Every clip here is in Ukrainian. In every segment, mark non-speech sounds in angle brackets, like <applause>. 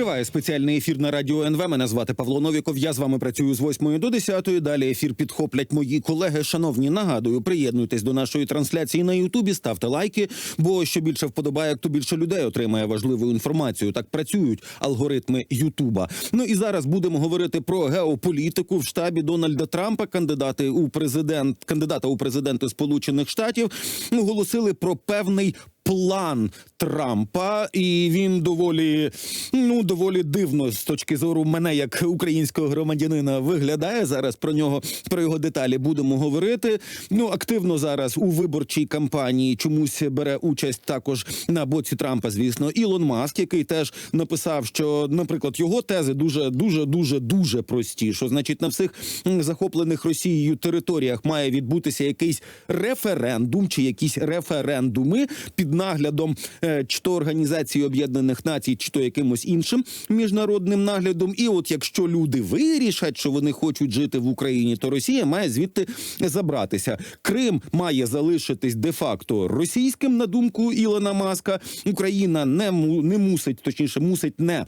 Триває спеціальний ефір на радіо НВ. Мене звати Павло Новіков. Я з вами працюю з 8 до 10. Далі ефір підхоплять мої колеги. Шановні, нагадую, приєднуйтесь до нашої трансляції на Ютубі, ставте лайки. Бо що більше вподобає, то більше людей отримає важливу інформацію. Так працюють алгоритми Ютуба. Ну і зараз будемо говорити про геополітику в штабі Дональда Трампа. Кандидати у президент, кандидата у президенти Сполучених Штатів оголосили про певний план Трампа, і він доволі ну доволі дивно з точки зору мене як українського громадянина виглядає. Зараз про нього про його деталі будемо говорити. Ну активно зараз у виборчій кампанії чомусь бере участь також на боці Трампа. Звісно, Ілон Маск, який теж написав, що, наприклад, його тези дуже дуже дуже дуже прості. Що значить на всіх захоплених Росією територіях має відбутися якийсь референдум чи якісь референдуми під наглядом е, чи то Організації Об'єднаних Націй, чи то якимось іншим міжнародним наглядом. І от якщо люди вирішать, що вони хочуть жити в Україні, то Росія має звідти забратися. Крим має залишитись де-факто російським на думку Ілона Маска. Україна не не мусить, точніше, мусить не.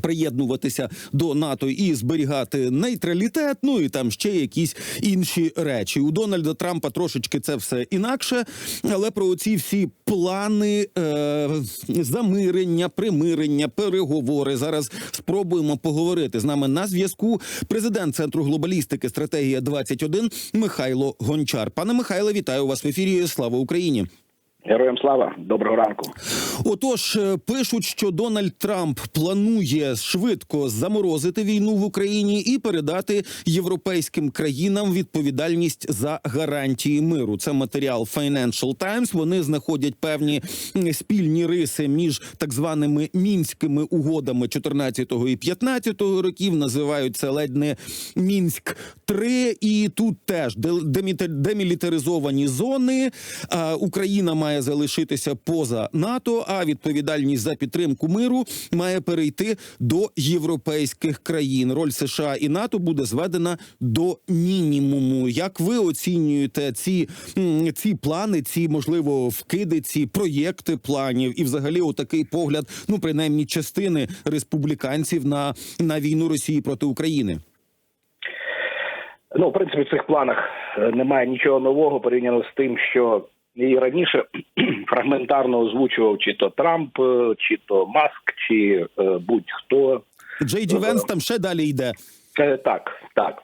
Приєднуватися до НАТО і зберігати нейтралітет, ну і там ще якісь інші речі. У Дональда Трампа трошечки це все інакше, але про ці всі плани е, замирення, примирення, переговори зараз спробуємо поговорити з нами на зв'язку. Президент центру глобалістики стратегія 21 Михайло Гончар. Пане Михайле, вітаю вас в ефірі. Слава Україні. Героям слава, доброго ранку. Отож, е, пишуть, що Дональд Трамп планує швидко заморозити війну в Україні і передати європейським країнам відповідальність за гарантії миру. Це матеріал Financial Times. Вони знаходять певні спільні риси між так званими мінськими угодами 14 і 15 років. Називають це ледь не мінськ 3 І тут теж де- демілітаризовані зони. Україна має залишитися поза НАТО. А відповідальність за підтримку миру має перейти до європейських країн. Роль США і НАТО буде зведена до мінімуму. Як ви оцінюєте ці, ці плани, ці можливо вкиди, ці проєкти планів, і взагалі отакий погляд, ну принаймні частини республіканців на, на війну Росії проти України? Ну, в принципі, в цих планах е, немає нічого нового порівняно з тим, що і раніше <clears throat> фрагментарно озвучував чи то Трамп, е, чи то Маск, чи е, будь-хто. Джей Ді Венс там ще далі йде. Так, так.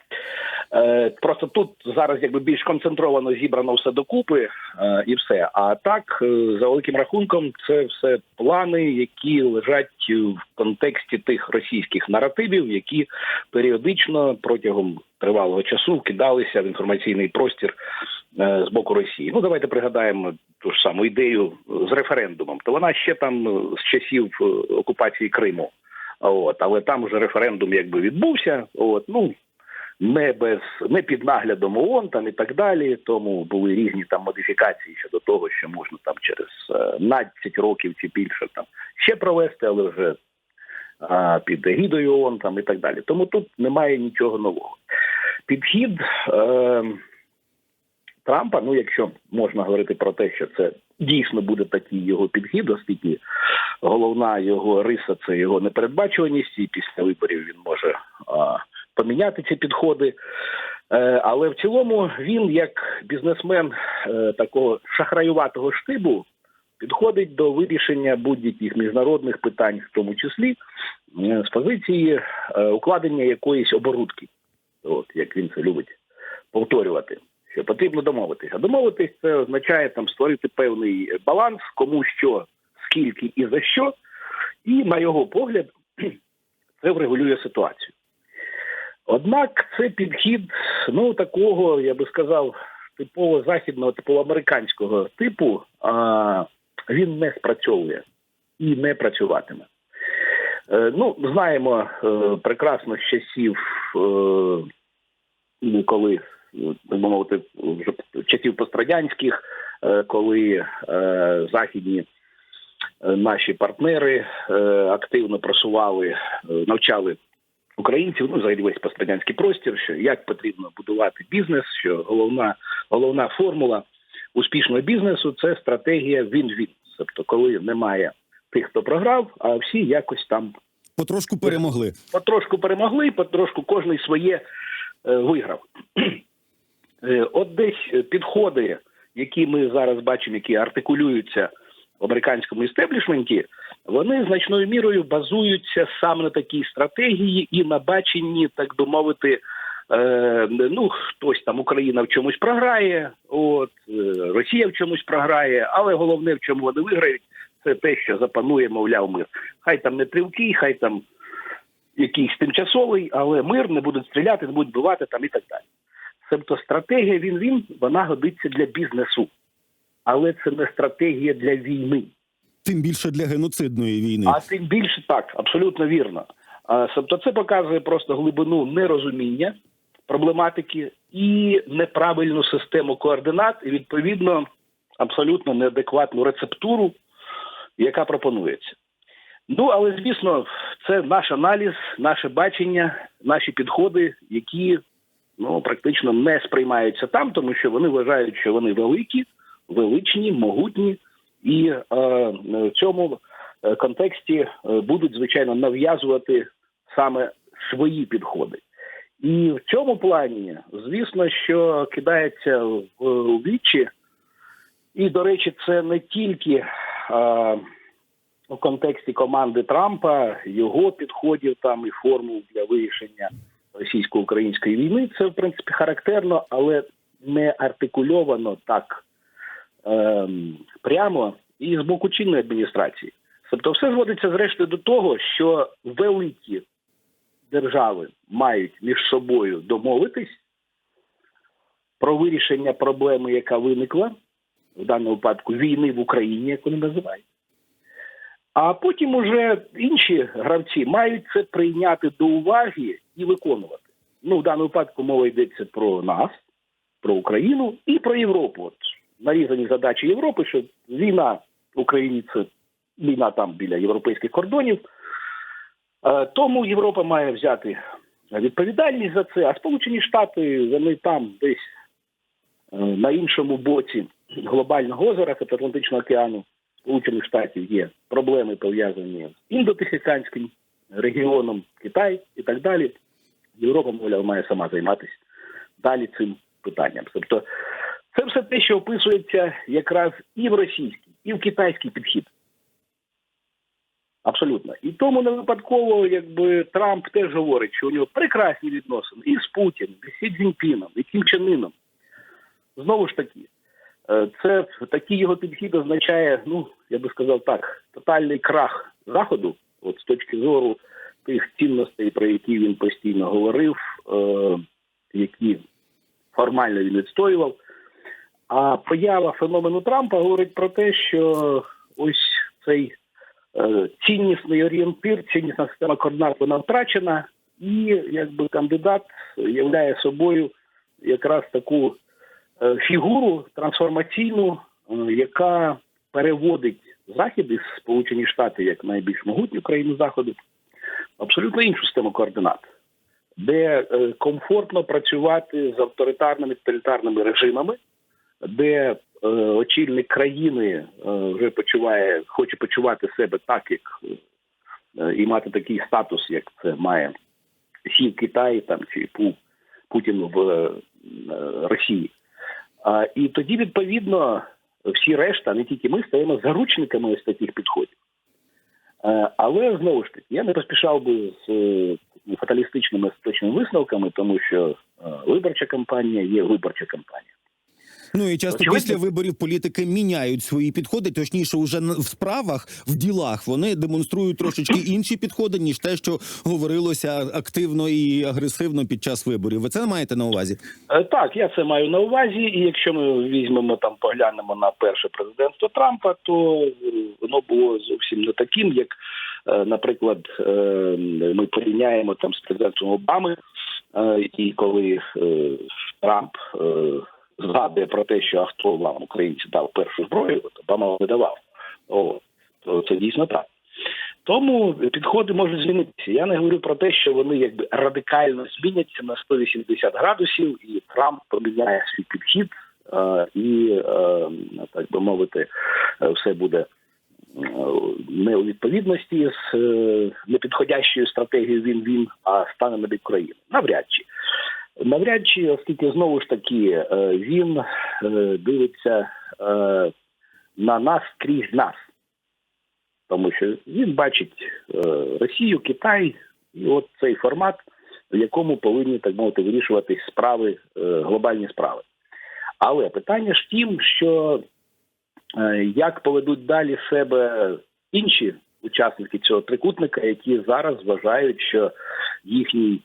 Е, просто тут зараз якби більш концентровано зібрано все докупи е, і все. А так, е, за великим рахунком, це все плани, які лежать в контексті тих російських наративів, які періодично протягом тривалого часу вкидалися в інформаційний простір з боку Росії. Ну давайте пригадаємо ту ж саму ідею з референдумом. То вона ще там з часів окупації Криму. От, але там вже референдум якби відбувся. От, ну не без не під наглядом ООН там і так далі. Тому були різні там модифікації щодо того, що можна там через е, 12 років чи більше там ще провести, але вже а, під егідою ООН там і так далі. Тому тут немає нічого нового. Підхід е, Трампа, ну якщо можна говорити про те, що це дійсно буде такий його підхід, оскільки головна його риса це його непередбачуваність, і після виборів він може а, поміняти ці підходи. Е, але в цілому він, як бізнесмен е, такого шахраюватого штибу, підходить до вирішення будь-яких міжнародних питань, в тому числі е, з позиції укладення якоїсь оборудки, от як він це любить повторювати. Що потрібно домовитися. Домовитись це означає там створити певний баланс, кому що, скільки і за що, і на його погляд <clears throat> це врегулює ситуацію. Однак це підхід ну такого, я би сказав, типово західного, типово американського типу, а, він не спрацьовує і не працюватиме. Е, ну, знаємо е, прекрасно з часів, е, коли так би мовити, вже часів пострадянських, е, коли е, західні е, наші партнери активно просували, навчали українців, ну взагалі весь пострадянський простір, що як потрібно будувати бізнес, що головна головна формула успішного бізнесу це стратегія він-він. Тобто, коли немає тих, хто програв, а всі якось там Потрошку перемогли. потрошку перемогли, потрошку кожний своє е, виграв. <clears throat> Е, От десь е, підходи, які ми зараз бачимо, які артикулюються в американському істеблішменті, вони значною мірою базуються саме на такій стратегії і на баченні, так би мовити, е, ну хтось там Україна в чомусь програє, от е, Росія в чомусь програє, але головне, в чому вони виграють, це те, що запанує, мовляв, мир. Хай там не тривкий, хай там якийсь тимчасовий, але мир не будуть стріляти, не будуть бивати там і так далі. Тобто стратегія він він вона годиться для бізнесу, але це не стратегія для війни. Тим більше для геноцидної війни. А тим більше так, абсолютно вірно. Тобто це показує просто глибину нерозуміння проблематики і неправильну систему координат, і відповідно абсолютно неадекватну рецептуру, яка пропонується. Ну але звісно, це наш аналіз, наше бачення, наші підходи, які ну практично не сприймаються там, тому що вони вважають, що вони великі, величні, могутні, і е, в цьому е, контексті е, будуть звичайно нав'язувати саме свої підходи. І в цьому плані, звісно, що кидається в вічі, і до речі, це не тільки е, у контексті команди Трампа, його підходів там і формул для вирішення російсько-української війни. Це в принципі характерно, але не артикульовано так прямо і з боку чинної адміністрації. Тобто, все зводиться зрештою до того, що великі держави мають між собою домовитись про вирішення проблеми, яка виникла в даному випадку війни в Україні, як вони називають. А потім уже інші гравці мають це прийняти до уваги і виконувати. Ну, в даному випадку мова йдеться про нас, про Україну і про Європу. От нарізані задачі Європи, що війна в Україні це війна там біля європейських кордонів. Е, Тому Європа має взяти відповідальність за це, а Сполучені Штати вони там десь е, на іншому боці глобального озера, Атлантичного океану, Сполучених Штатів є проблеми пов'язані з індотихоокеанським регіоном, Китай і так далі. Європа, мовляв, має сама займатися далі цим питанням. Тобто, це все те, що описується якраз і в російський, і в китайський підхід. Абсолютно. І тому не випадково, якби Трамп теж говорить, що у нього прекрасні відносини і з Путіним, і з Сі Цзіньпіном, і Кім Чен. Знову ж таки, е, це такий його підхід означає, ну я би сказав так, тотальний крах заходу, от з точки зору тих цінностей, про які він постійно говорив, е, які формально він відстоював. А поява феномену Трампа говорить про те, що ось цей е, ціннісний орієнтир, ціннісна система координат вона втрачена, і якби кандидат являє собою якраз таку е, фігуру трансформаційну, е, яка переводить Захід із Сполучені Штати як найбільш могутню країну Заходу, абсолютно іншу систему координат, де комфортно працювати з авторитарними тоталітарними режимами, де е, очільник країни е, вже почуває, хоче почувати себе так, як е, і мати такий статус, як це має Сі в Китаї там чи Пу Путін в Росії. І тоді, відповідно, всі решта, не тільки ми, стаємо заручниками ось таких підходів. Але знову ж таки, я не поспішав би з фаталістичними точними висновками, тому що виборча кампанія є виборча кампанія. Ну і часто Очевидно. після виборів політики міняють свої підходи, точніше, уже в справах, в ділах вони демонструють трошечки <clears throat> інші підходи, ніж те, що говорилося активно і агресивно під час виборів. Ви це маєте на увазі? Е, Так, я це маю на увазі, і якщо ми візьмемо там, поглянемо на перше президентство Трампа, то воно було зовсім не таким, як, е, наприклад, е, ми порівняємо там з президентом Обами, і коли Трамп згадує про те, що а хто вам українці дав першу зброю, от Обама не давав. О, це дійсно так. Тому підходи можуть змінитися. Я не говорю про те, що вони якби радикально зміняться на 180 градусів, і Трамп поміняє свій підхід е, і, е, так би мовити, е, все буде не у відповідності з непідходящою стратегією він-він, а стане на бік країни. Навряд чи. Навряд чи, оскільки знову ж таки е, він е, дивиться е, на нас крізь нас. Тому що він бачить Росію, Китай, і от цей формат, в якому повинні так мовити вирішуватись справи, глобальні справи. Але питання ж тім, що як поведуть далі себе інші учасники цього трикутника, які зараз вважають, що їхній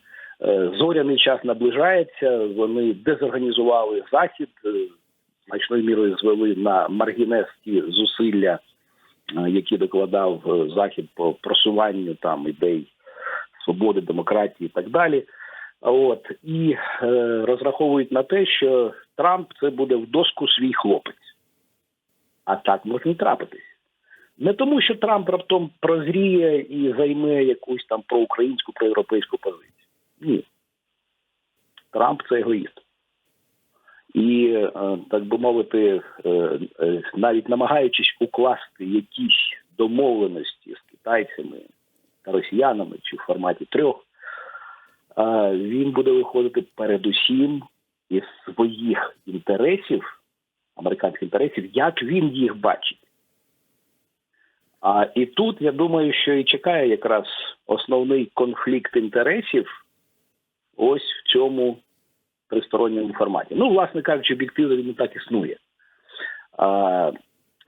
зоряний час наближається, вони дезорганізували захід, е, значною мірою звели на маргінезкі зусилля, е, які докладав е, захід по просуванню там ідей свободи, демократії і так далі. От і е, розраховують на те, що Трамп це буде в доску свій хлопець. А так може не трапитись. Не тому, що Трамп раптом прозріє і займе якусь там проукраїнську, проєвропейську позицію. Ні. Трамп це егоїст. І, е, так би мовити, е, е, навіть намагаючись укласти якісь домовленості з китайцями та росіянами чи в форматі трьох, він буде виходити передусім із своїх інтересів, американських інтересів, як він їх бачить. А і тут я думаю, що і чекає якраз основний конфлікт інтересів ось в цьому тристоронньому форматі. Ну, власне кажучи, об'єктивно він так існує. А,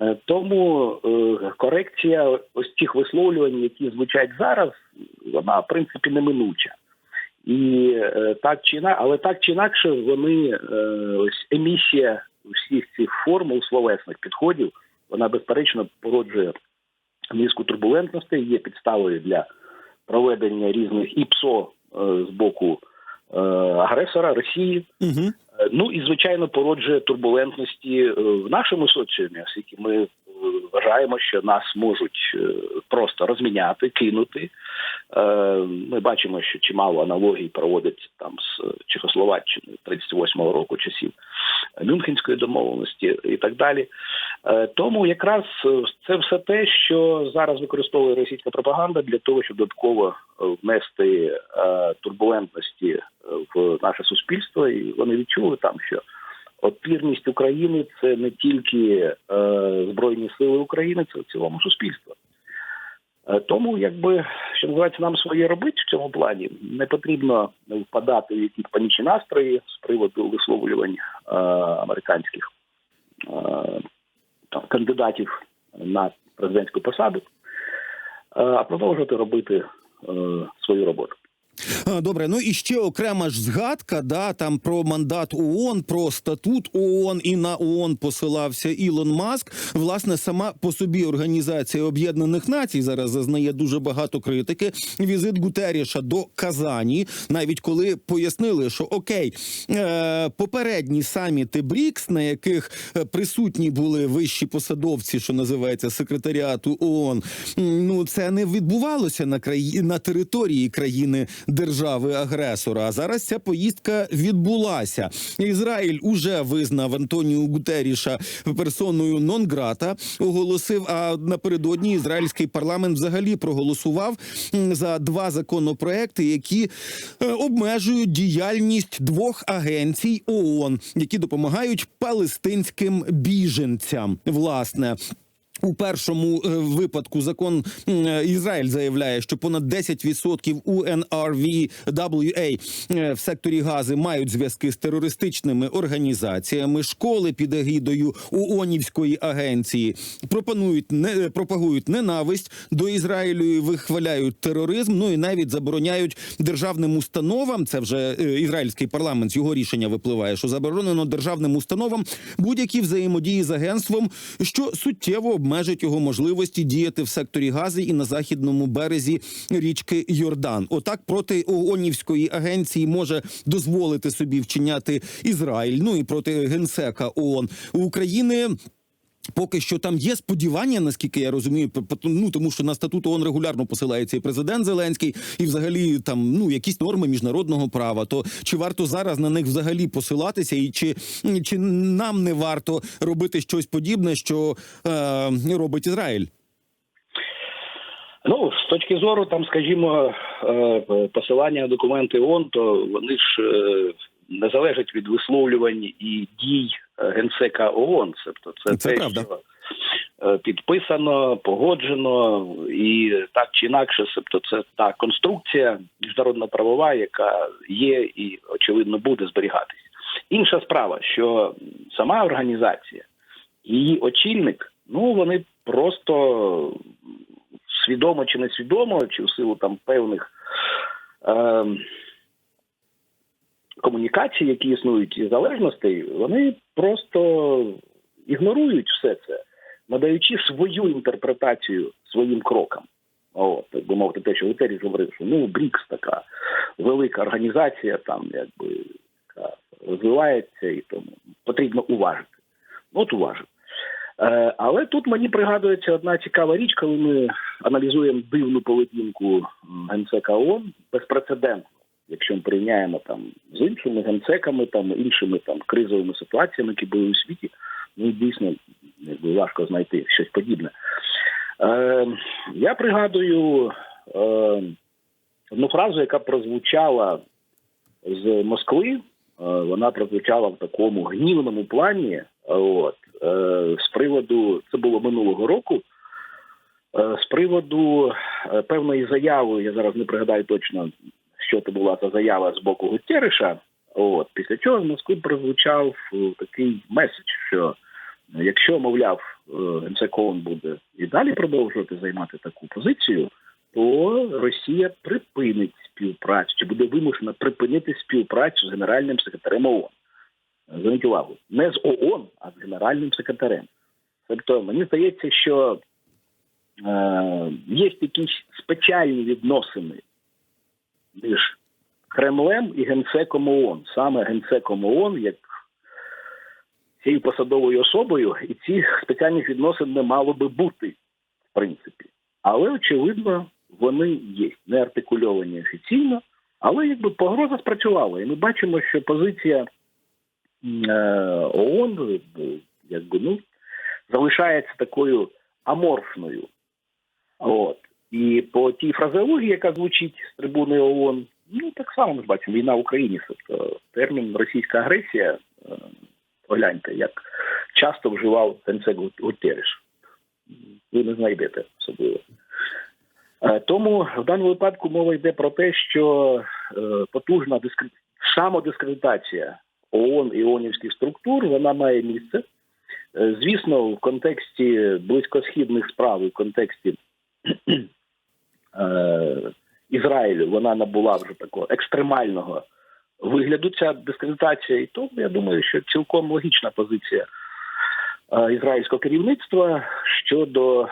е, тому е, корекція ось цих висловлювань, які звучать зараз, вона в принципі неминуча. І е, так чи іна, але так чи інакше, вони ось емісія всіх цих формул словесних підходів, вона безперечно породжує низку турбулентностей, є підставою для проведення різних ІПСО з боку агресора Росії. Угу. Ну і звичайно породжує турбулентності е, в нашому соціумі, оскільки ми е, вважаємо, що нас можуть просто розміняти, кинути. Е, Ми бачимо, що чимало аналогій проводять там з Чехословаччиною 38-го року часів Мюнхенської домовленості і так далі. Е, Тому якраз е, це все те, що зараз використовує російська пропаганда для того, щоб додатково е, внести е, турбулентності е, в наше суспільство, і вони відчули там, що опірність України це не тільки е, збройні сили України, це в цілому суспільство. Е, Тому, якби що називається, нам своє робити в цьому плані. Не потрібно впадати в якісь панічні настрої з приводу висловлювань е, американських е, там, кандидатів на президентську посаду, е, а продовжувати робити е, свою роботу. Добре, ну і ще окрема ж згадка, да, там про мандат ООН, про статут ООН і на ООН посилався Ілон Маск. Власне, сама по собі організація Об'єднаних Націй зараз зазнає дуже багато критики. Візит Гутеріша до Казані, навіть коли пояснили, що окей, е, попередні саміти БРІКС, на яких е, присутні були вищі посадовці, що називається секретаріату ООН, ну це не відбувалося на краї на території країни держави агресора. А зараз ця поїздка відбулася. Ізраїль уже визнав Антоніо Гутеріша персоною нон-грата, оголосив. А напередодні ізраїльський парламент взагалі проголосував за два законопроекти, які е, обмежують діяльність двох агенцій ООН, які допомагають палестинським біженцям. Власне. У першому е, випадку закон е, Ізраїль заявляє, що понад 10% UNRWA е, в секторі Гази мають зв'язки з терористичними організаціями. Школи під егідою ООНівської агенції пропонують не пропагують ненависть до Ізраїлю, і вихваляють тероризм. Ну і навіть забороняють державним установам. Це вже ізраїльський парламент з його рішення випливає, що заборонено державним установам будь-які взаємодії з агентством, що суттєво обмежить його можливості діяти в секторі Гази і на західному березі річки Йордан. Отак проти ООНівської агенції може дозволити собі вчиняти Ізраїль. Ну і проти генсека ООН України. Поки що там є сподівання, наскільки я розумію, ну тому що на статут ООН регулярно посилається і президент Зеленський, і взагалі там ну якісь норми міжнародного права. То чи варто зараз на них взагалі посилатися, і чи, чи нам не варто робити щось подібне, що е, робить Ізраїль? Ну, з точки зору, там, скажімо, е, посилання документи ООН, то вони ж е, не залежать від висловлювань і дій генсека ООН. Тобто це, Це те, правда. що е, підписано, погоджено і так чи інакше, тобто це та конструкція міжнародно правова, яка є і очевидно буде зберігатись. Інша справа, що сама організація, її очільник, ну вони просто свідомо чи несвідомо, чи в силу там певних е, комунікацій, які існують і залежностей, вони просто ігнорують все це, надаючи свою інтерпретацію своїм крокам. От, так би мовити, те, що Гутеріс говорив, що ну БРІКС така велика організація, там якби яка розвивається, і тому потрібно уважити. От уважив. Е, Але тут мені пригадується одна цікава річ, коли ми аналізуємо дивну поведінку генсека ООН безпрецедентно, якщо ми порівняємо там з іншими генсеками, там іншими там кризовими ситуаціями, які були у світі, ну дійсно якби, важко знайти щось подібне. Е, я пригадую е, одну фразу, яка прозвучала з Москви. Е, Вона прозвучала в такому гнівному плані. От е, з приводу це було минулого року. е, З приводу е, певної заяви, я зараз не пригадаю точно, що це була за заява з боку Гутерреша. От після чого в Москві прозвучав е, такий меседж, що якщо, мовляв, е, буде і далі продовжувати займати таку позицію, то Росія припинить співпрацю чи буде вимушена припинити співпрацю з генеральним секретарем ООН. Зверніть увагу, не з ООН, а з генеральним секретарем. Тобто, мені здається, що е, є якісь спеціальні відносини між Кремлем і генсеком ООН, саме генсеком ООН, як цією посадовою особою, і цих спеціальних відносин не мало би бути, в принципі. Але очевидно, вони є не артикульовані офіційно, але якби погроза спрацювала, і ми бачимо, що позиція е, ООН е, якби ну залишається такою аморфною. От. І по тій фразеології, яка звучить з трибуни ООН, ну так само ми бачимо, війна в Україні. Тобто термін російська агресія, е, погляньте, як часто вживав генсек Гутерреш. Ви не знайдете особливо. Е, Тому в даному випадку мова йде про те, що е, потужна дискр... самодискредитація ООН і ООНівських структур вона має місце. Звісно, в контексті близькосхідних справ, в контексті Ізраїлю вона набула вже такого екстремального вигляду. Ця дискредитація, і тому я думаю, що цілком логічна позиція е, ізраїльського керівництва щодо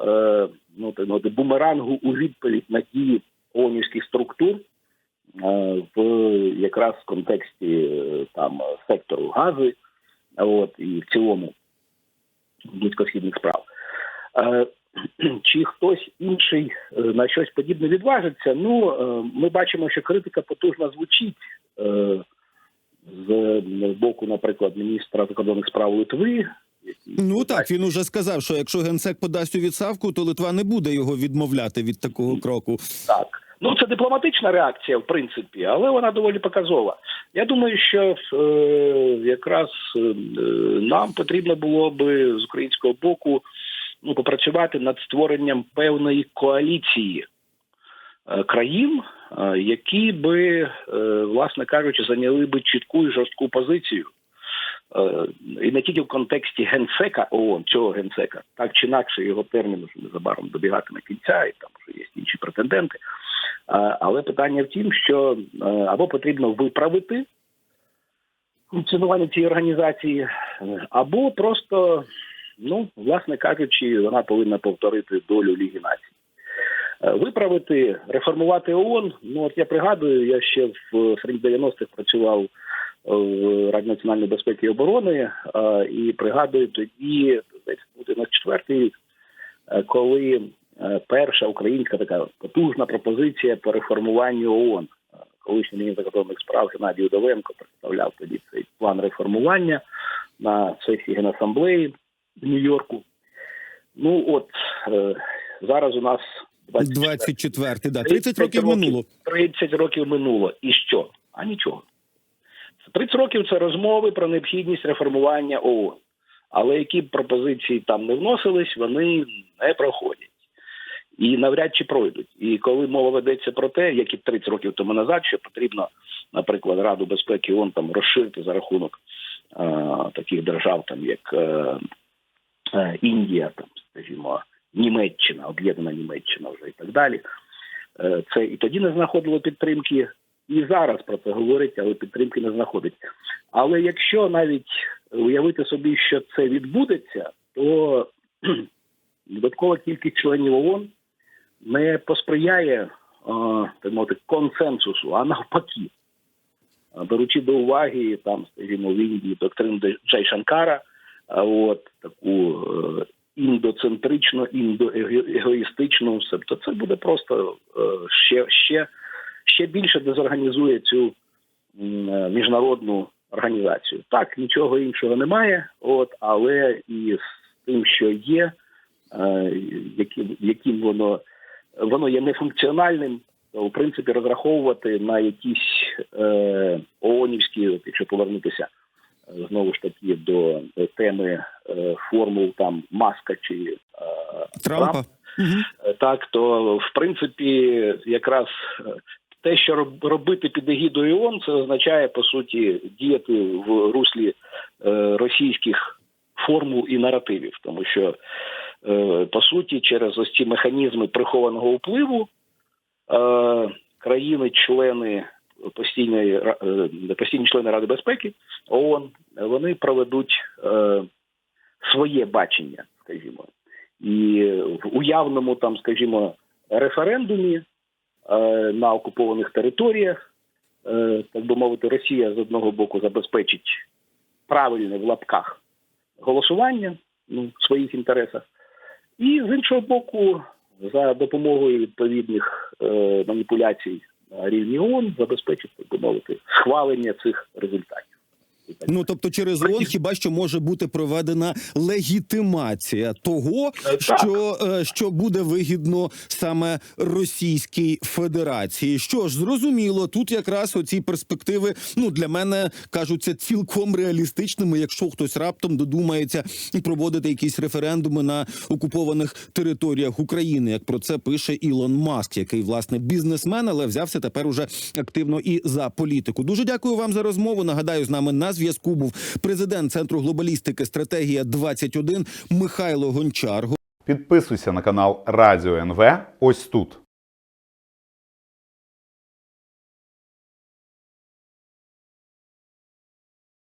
е, ну, бумерангу у відповідь на дії ООНівських структур е, в якраз в контексті е, там сектору гази, от і в цілому близькосхідних справ. <clears throat> Чи хтось інший е, на щось подібне відважиться? Ну е, ми бачимо, що критика потужно звучить е, з боку, наприклад, міністра закордонних справ Литви. Ну так він уже сказав, що якщо генсек подасть у відставку, то Литва не буде його відмовляти від такого кроку. Так. Ну, це дипломатична реакція, в принципі, але вона доволі показова. Я думаю, що е, якраз е, нам потрібно було би з українського боку ну, попрацювати над створенням певної коаліції е, країн, е, які би, е, власне кажучи, зайняли би чітку і жорстку позицію. І не тільки в контексті генсека ООН, цього генсека, так чи інакше його термін вже незабаром добігатиме кінця, і там вже є інші претенденти. Але питання в тім, що або потрібно виправити функціонування цієї організації, або просто, ну, власне кажучи, вона повинна повторити долю Ліги Націй. Е, Виправити, реформувати ООН. Ну от я пригадую, я ще в середніх 90-х працював е, в Раді національної безпеки і оборони, е, і пригадую тоді здається, буде на четвертий рік, коли перша українська така потужна пропозиція по реформуванню ООН. Колишній міністр закордонних справ Геннадій Удовенко представляв тоді цей план реформування на сесії Генасамблеї в Нью-Йорку. Ну от е, зараз у нас 24 24-й, да, 30 років минуло. 30 років минуло. І що? А нічого. 30 років це розмови про необхідність реформування ООН. Але які б пропозиції там не вносились, вони не проходять. І навряд чи пройдуть. І коли мова ведеться про те, як і 30 років тому назад, що потрібно, наприклад, Раду безпеки ООН там розширити за рахунок е, таких держав, там як е, Індія, там, скажімо, Німеччина, об'єднана Німеччина вже і так далі. Е, Це і тоді не знаходило підтримки, і зараз про це говорять, але підтримки не знаходить. Але якщо навіть уявити собі, що це відбудеться, то додаткова кількість членів ООН не посприяє е, так мовити консенсусу, а навпаки. Беручи до уваги там, скажімо, в Індії доктрину Джай Шанкара, от таку е, індоцентрично, індоегоїстичну, тобто це буде просто е, ще, ще, ще більше дезорганізує цю е, міжнародну організацію. Так, нічого іншого немає, от, але і з тим, що є, яким, яким воно, воно є нефункціональним, в принципі розраховувати на якісь е, ООНівські, якщо повернутися знову ж таки до теми е, формул там маска чи е, Трампа. Мгм. Е, так, то в принципі, якраз те, що робити під егідою ООН, це означає по суті діяти в руслі російських формул і наративів, тому що по суті, через ось ці механізми прихованого впливу країни-члени постійної ра- е, постійні члени Ради безпеки ООН, вони проведуть е, своє бачення, скажімо. І в уявному там, скажімо, референдумі е, на окупованих територіях, так би мовити, Росія з одного боку забезпечить правильне в лапках голосування ну, в своїх інтересах, і з іншого боку, за допомогою відповідних маніпуляцій рівні забезпечить, би мовити, схвалення цих результатів. Ну тобто, через ООН хіба що може бути проведена легітимація того, Е, що, е, що буде вигідно саме Російській Федерації. Що ж, зрозуміло, тут якраз оці перспективи ну для мене кажуться цілком реалістичними, якщо хтось раптом додумається проводити якісь референдуми на окупованих територіях України, як про це пише Ілон Маск, який власне бізнесмен, але взявся тепер уже активно і за політику. Дуже дякую вам за розмову. Нагадаю, з нами зв'язку був президент центру глобалістики стратегія 21 Михайло Гончар. Підписуйся на канал Радіо НВ ось тут.